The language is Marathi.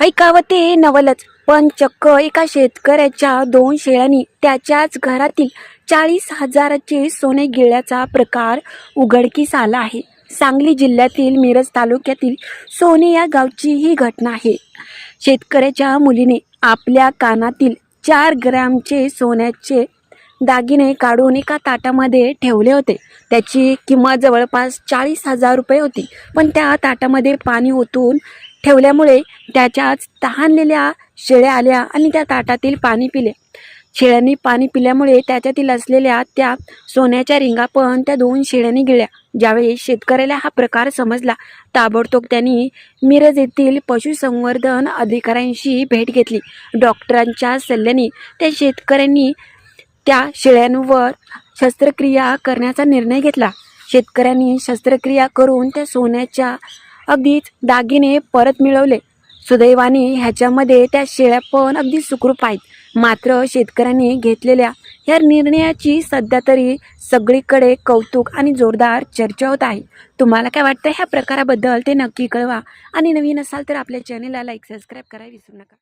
ऐकावं ते नवलच. पण चक्क एका शेतकऱ्याच्या दोन शेळ्यांनी त्याच्याच घरातील चाळीस हजाराचे सोने गिळल्याचा प्रकार उघडकीस आला आहे. सांगली जिल्ह्यातील मिरज तालुक्यातील सोने या गावची ही घटना आहे. शेतकऱ्याच्या मुलीने आपल्या कानातील चार ग्रॅमचे सोन्याचे दागिने काढून एका ताटामध्ये ठेवले होते. त्याची किंमत जवळपास चाळीस हजार रुपये होती. पण त्या ताटामध्ये पाणी ओतून ठेवल्यामुळे त्याच्याच तहानलेल्या शेळ्या आल्या आणि त्या ताटातील पाणी पिले. शेळ्यांनी पाणी पिल्यामुळे त्याच्यातील असलेल्या त्या सोन्याच्या रिंगा पण त्या दोन शेळ्यांनी गिळल्या. ज्यावेळी शेतकऱ्याला हा प्रकार समजला ताबडतोब त्यांनी मिरज येथील पशुसंवर्धन अधिकाऱ्यांशी भेट घेतली. डॉक्टरांच्या सल्ल्याने त्या शेतकऱ्यांनी त्या शेळ्यांवर शस्त्रक्रिया करण्याचा निर्णय घेतला. शेतकऱ्यांनी शस्त्रक्रिया करून त्या सोन्याच्या अगदीच दागिने परत मिळवले. सुदैवाने ह्याच्यामध्ये त्या शेळ्या पण अगदी सुखरूप आहेत. मात्र शेतकऱ्यांनी घेतलेल्या या निर्णयाची सध्या तरी सगळीकडे कौतुक आणि जोरदार चर्चा होत आहे. तुम्हाला काय वाटतं? ह्या प्रकाराबद्दल ते नक्की कळवा. आणि नवीन असाल तर आपल्या चॅनेलला लाईक सबस्क्राईब करायला विसरू नका.